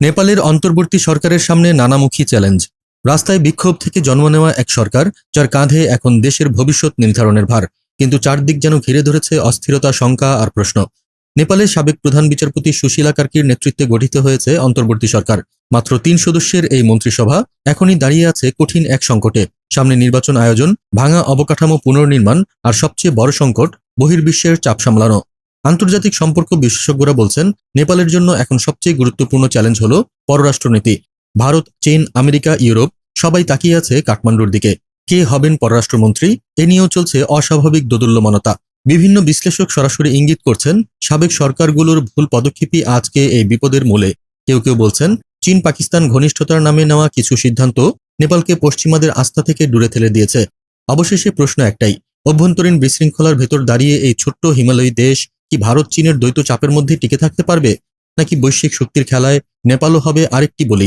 নেপালের অন্তর্বর্তী সরকারের সামনে নানামুখী চ্যালেঞ্জ। রাস্তায় বিক্ষোভ থেকে জন্ম নেওয়া এক সরকার, যার কাঁধে এখন দেশের ভবিষ্যৎ নির্ধারণের ভার, কিন্তু চারদিক যেন ঘিরে ধরেছে অস্থিরতা, শঙ্কা আর প্রশ্ন। নেপালের সাবেক প্রধান বিচারপতি সুশীলা কার্কির নেতৃত্বে গঠিত হয়েছে অন্তর্বর্তী সরকার। মাত্র তিন সদস্যের এই মন্ত্রিসভা এখনই দাঁড়িয়ে আছে কঠিন এক সংকটে। সামনে নির্বাচন আয়োজন, ভাঙা অবকাঠামো পুনর্নির্মাণ আর সবচেয়ে বড় সংকট বহির্বিশ্বের চাপ সামলানো। আন্তর্জাতিক সম্পর্ক বিশেষজ্ঞরা বলছেন, নেপালের জন্য এখন সবচেয়ে গুরুত্বপূর্ণ চ্যালেঞ্জ হল পররাষ্ট্রনীতি। ভারত, চীন, আমেরিকা, ইউরোপ সবাই তাকিয়ে আছে কাঠমান্ডুর দিকে। কে হবেন পররাষ্ট্রমন্ত্রী? এ নিয়েও চলছে অস্বাভাবিক দোদুল্যমানতা। বিভিন্ন বিশ্লেষক সরাসরি ইঙ্গিত করছেন, সাবেক সরকারগুলোর ভুল পদক্ষেপই আজকে এই বিপদের মূলে। কেউ কেউ বলছেন চীন পাকিস্তান ঘনিষ্ঠতার নামে নেওয়া কিছু সিদ্ধান্ত নেপালকে পশ্চিমাদের আস্থা থেকে দূরে ঠেলে দিয়েছে। অবশেষে প্রশ্ন একটাই, অভ্যন্তরীণ বিশৃঙ্খলার ভেতর দাঁড়িয়ে এই ছোট্ট হিমালয়ী দেশ কি ভারত চীনের দ্বৈত চাপের মধ্যে টিকে থাকতে পারবে? নাকি বৈশ্বিক শক্তির খেলায় নেপালও হবে আরেকটি বলি?